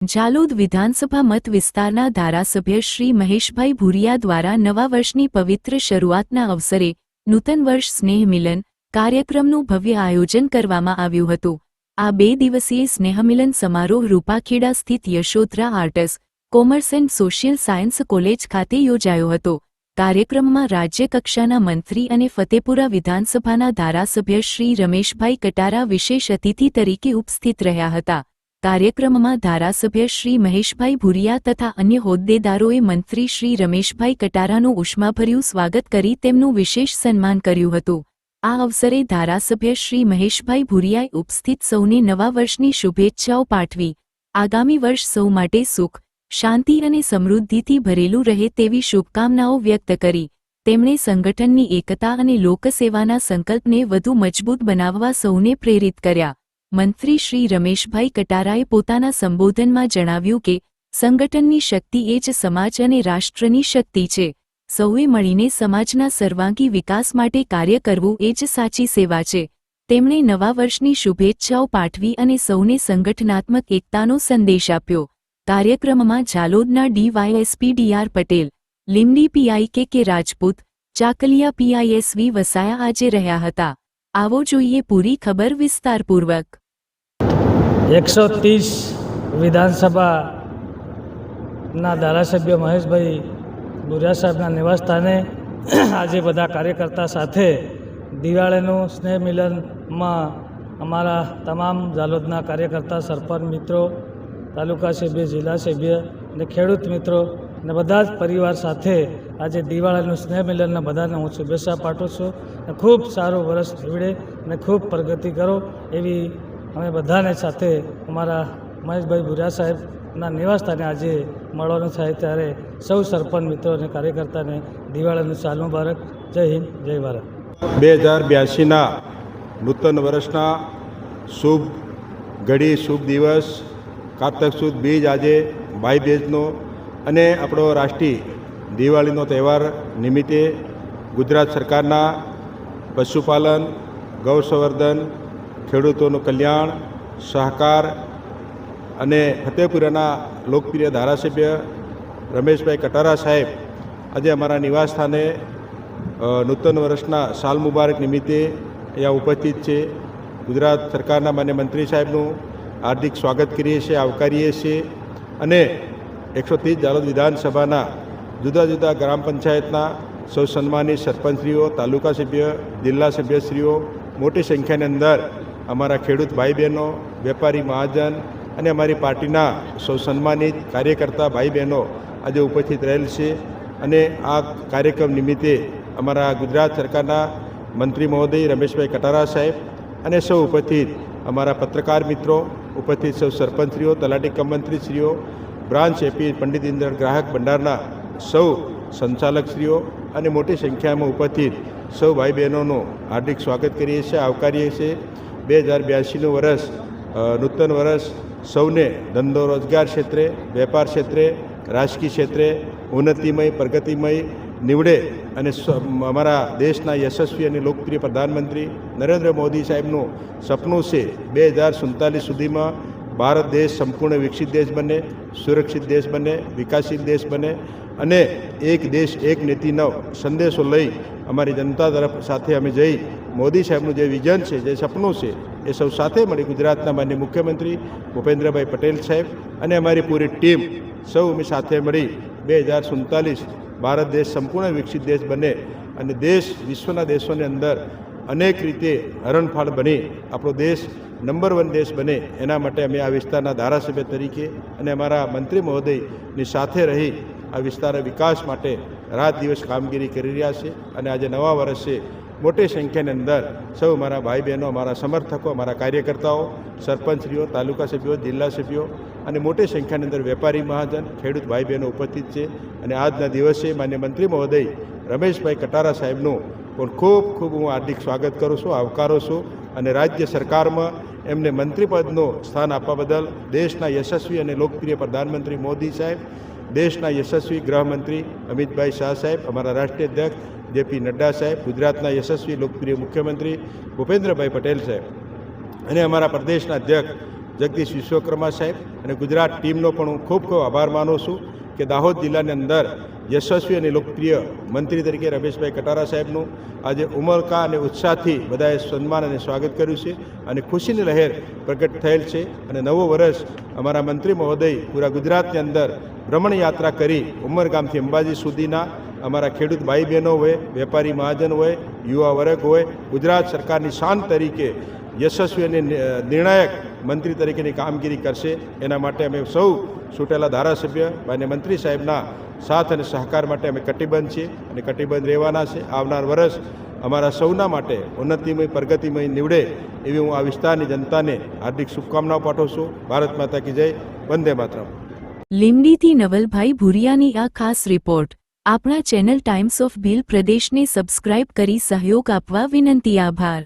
ઝાલોદ વિધાનસભા મત વિસ્તારના ધારાસભ્ય શ્રી મહેશભાઈ ભુરિયા દ્વારા નવા વર્ષની પવિત્ર શરૂઆતના અવસરે નૂતન વર્ષ સ્નેહ મિલન કાર્યક્રમનું ભવ્ય આયોજન કરવામાં આવ્યું હતું. આ બે દિવસીય સ્નેહમિલન સમારોહ રૂપાખેડા સ્થિત Yashodhara arts commerce and social science college ખાતે યોજાયો હતો. કાર્યક્રમમાં રાજ્યકક્ષાના મંત્રી અને ફતેપુરા વિધાનસભાના ધારાસભ્ય શ્રી રમેશભાઈ કટારા વિશેષ અતિથિ તરીકે ઉપસ્થિત રહ્યા હતા. કાર્યક્રમમાં ધારાસભ્ય શ્રી મહેશભાઈ ભુરિયા તથા અન્ય હોદ્દેદારોએ મંત્રી શ્રી રમેશભાઈ કટારાનું ઉષ્માભર્યું સ્વાગત કરી તેમનું વિશેષ સન્માન કર્યું હતું. આ અવસરે ધારાસભ્ય શ્રી મહેશભાઈ ભુરિયાએ ઉપસ્થિત સૌને નવા વર્ષની શુભેચ્છાઓ પાઠવી. આગામી વર્ષ સૌ માટે સુખ, શાંતિ અને સમૃદ્ધિથી ભરેલું રહે તેવી શુભકામનાઓ વ્યક્ત કરી. તેમણે સંગઠનની એકતા અને લોકસેવાના સંકલ્પને વધુ મજબૂત બનાવવા સૌને પ્રેરિત કર્યા. મંત્રી શ્રી રમેશભાઈ કટારાએ પોતાના સંબોધનમાં જણાવ્યું કે, સંગઠનની શક્તિ એ જ સમાજ અને રાષ્ટ્રની શક્તિ છે. સૌએ મળીને સમાજના સર્વાંગી વિકાસ માટે કાર્ય કરવું એ જ સાચી સેવા છે. તેમણે નવા વર્ષની શુભેચ્છાઓ પાઠવી અને સૌને સંગઠનાત્મક એકતાનો સંદેશ આપ્યો. કાર્યક્રમમાં ઝાલોદના D Y S P D R Patel Limdi P I K K Rajput, Chakaliya પીઆઈએસવી વસાયા આજે રહ્યા હતા. આવો જોઈએ પૂરી ખબર વિસ્તારપૂર્વક. એકસો ત્રીસ વિધાનસભાના ધારાસભ્ય મહેશભાઈ બુરિયા સાહેબના નિવાસસ્થાને આજે બધા કાર્યકર્તા સાથે દિવાળીનું સ્નેહ મિલનમાં અમારા તમામ ઝાલોદના કાર્યકર્તા, સરપંચ મિત્રો, તાલુકા સભ્ય, જિલ્લા સભ્ય અને ખેડૂત મિત્રો અને બધા જ પરિવાર સાથે આજે દિવાળીનું સ્નેહ મિલનના બધાને હું શુભેચ્છા પાઠવું છું. અને ખૂબ સારું વર્ષ નીવડે અને ખૂબ પ્રગતિ કરો એવી અમે બધાને સાથે અમારા મહેશભાઈ ભુરિયા સાહેબના નિવાસસ્થાને આજે મળવાનું થાય ત્યારે સૌ સરપંચ મિત્રો અને કાર્યકર્તાને દિવાળીનું સાલ મુબારક. જય હિન્દ, જય ભારત. બે હજાર બ્યાસીના નૂતન વર્ષના શુભ ઘડી, શુભ દિવસ કારતક સુદ બીજ આજે ભાઈ બીજનો અને આપણો રાષ્ટ્રીય દિવાળીનો તહેવાર નિમિત્તે ગુજરાત સરકારના પશુપાલન, ગૌસંવર્ધન ખેડૂતોનું કલ્યાણ, સહકાર અને ફતેપુરાના લોકપ્રિય ધારાસભ્ય રમેશભાઈ કટારા સાહેબ આજે અમારા નિવાસસ્થાને નૂતન વર્ષના સાલ મુબારક નિમિત્તે અહીંયા ઉપસ્થિત છે. ગુજરાત સરકારના માન્ય મંત્રી સાહેબનું હાર્દિક સ્વાગત કરીએ છીએ, આવકારીએ છીએ અને એકસો ત્રીસ જાલોદ વિધાનસભાના જુદા જુદા ગ્રામ પંચાયતના સૌ સન્માનિત સરપંચશ્રીઓ, તાલુકા સભ્ય, જિલ્લા સભ્યશ્રીઓ મોટી સંખ્યાની અંદર અમારા ખેડૂત ભાઈ બહેનો વેપારી મહાજન અને અમારી પાર્ટીના સૌ સન્માનિત કાર્યકર્તા ભાઈ બહેનો આજે ઉપસ્થિત રહેલ છે અને આ કાર્યક્રમ નિમિત્તે અમારા ગુજરાત સરકારના મંત્રી મહોદય રમેશભાઈ કટારા સાહેબ અને સૌ ઉપસ્થિત અમારા પત્રકાર મિત્રો, ઉપસ્થિત સૌ સરપંચશ્રીઓ, તલાટી કમમંત્રીશ્રીઓ branch A P Pandit Indra Grahak ભંડારના સૌ સંચાલકશ્રીઓ અને મોટી સંખ્યામાં ઉપસ્થિત સૌ ભાઈ બહેનોનું હાર્દિક સ્વાગત કરીએ છીએ, આવકારીએ છીએ. બે હજાર બ્યાસીનું વર્ષ નૂતન વર્ષ સૌને ધંધો રોજગાર ક્ષેત્રે, વેપાર ક્ષેત્રે, રાજકીય ક્ષેત્રે ઉન્નતિમય, પ્રગતિમય નીવડે અને અમારા દેશના યશસ્વી અને લોકપ્રિય પ્રધાનમંત્રી નરેન્દ્ર મોદી સાહેબનું સપનું છે બે હજાર સુડતાલીસ સુધીમાં ભારત દેશ સંપૂર્ણ વિકસિત દેશ બને, સુરક્ષિત દેશ બને વિકાસિત દેશ બને. અને એક દેશ, એક નીતિનો સંદેશો લઈ અમારી જનતા તરફ સાથે અમે જઈ મોદી સાહેબનું જે વિઝન છે, જે સપનું છે, એ સૌ સાથે મળી ગુજરાતના માન્ય મુખ્યમંત્રી ભૂપેન્દ્રભાઈ પટેલ સાહેબ અને અમારી પૂરી ટીમ સૌ અમે સાથે મળી બે હજાર સુડતાલીસ ભારત દેશ સંપૂર્ણ વિકસિત દેશ બને અને દેશ, વિશ્વના દેશોની અંદર અનેક રીતે હરણફાળ બની, આપણો દેશ નંબર વન દેશ બને, એના માટે અમે આ વિસ્તારના ધારાસભ્ય તરીકે અને અમારા મંત્રી મહોદયની સાથે રહી આ વિસ્તારના વિકાસ માટે રાત દિવસ કામગીરી કરી રહ્યા છે અને આજે નવા વર્ષે મોટી સંખ્યાની અંદર સૌ મારા ભાઈ બહેનો અમારા સમર્થકો અમારા કાર્યકર્તાઓ, સરપંચશ્રીઓ, તાલુકા સભ્યો, જિલ્લા સભ્યો અને મોટી સંખ્યાની અંદર વેપારી મહાજન, ખેડૂત ભાઈ બહેનો ઉપસ્થિત છે અને આજના દિવસે માન્ય મંત્રી મહોદય રમેશભાઈ કટારા સાહેબનું પણ ખૂબ ખૂબ હું હાર્દિક સ્વાગત કરું છું, આવકારું છું અને રાજ્ય સરકારમાં એમને મંત્રીપદનું સ્થાન આપવા બદલ દેશના યશસ્વી અને લોકપ્રિય પ્રધાનમંત્રી મોદી સાહેબ દેશના યશસ્વી ગૃહમંત્રી અમિતભાઈ શાહ સાહેબ, અમારા રાષ્ટ્રીય અધ્યક્ષ જેપી નડ્ડા સાહેબ, ગુજરાતના યશસ્વી લોકપ્રિય મુખ્યમંત્રી ભૂપેન્દ્રભાઈ પટેલ સાહેબ અને અમારા પ્રદેશના અધ્યક્ષ જગદીશ વિશ્વકર્મા સાહેબ અને ગુજરાત ટીમનો પણ હું ખૂબ ખૂબ આભાર માનું છું કે દાહોદ જિલ્લાની અંદર યશસ્વી અને લોકપ્રિય મંત્રી તરીકે રમેશભાઈ કટારા સાહેબનું આજે ઉમળકા અને ઉત્સાહથી બધાએ સન્માન અને સ્વાગત કર્યું છે અને ખુશીની લહેર પ્રગટ થયેલ છે અને નવો વર્ષ અમારા મંત્રી મહોદય પૂરા ગુજરાતની અંદર ભ્રમણ યાત્રા કરી ઉમરગામથી અંબાજી સુધીના અમારા ખેડૂત ભાઈ બહેનો હોય, વેપારી મહાજન હોય, યુવા વર્ગ હોય, ગુજરાત સરકારની શાન તરીકે યશસ્વી અને નિર્ણાયક મંત્રી તરીકેની કામગીરી કરશે. એના માટે અમે સૌ ચૂંટેલા ધારાસભ્ય અને મંત્રી સાહેબના સાથ અને સહકાર માટે અમે કટિબદ્ધ છીએ અને કટિબદ્ધ રહેવાના છે. આવનાર વર્ષ અમારા સૌના માટે ઉન્નતિમય, પ્રગતિમય નીવડે એવી હું આ વિસ્તારની જનતાને હાર્દિક શુભકામનાઓ પાઠવું છું. ભારત માતા કી જય. વંદે માતરમ. લીમડીથી નવલભાઈ ભુરિયાની આ ખાસ રિપોર્ટ. આપણા ચેનલ ટાઈમ્સ ઓફ ભીલ પ્રદેશને સબસ્ક્રાઇબ કરી સહયોગ આપવા વિનંતી આભાર.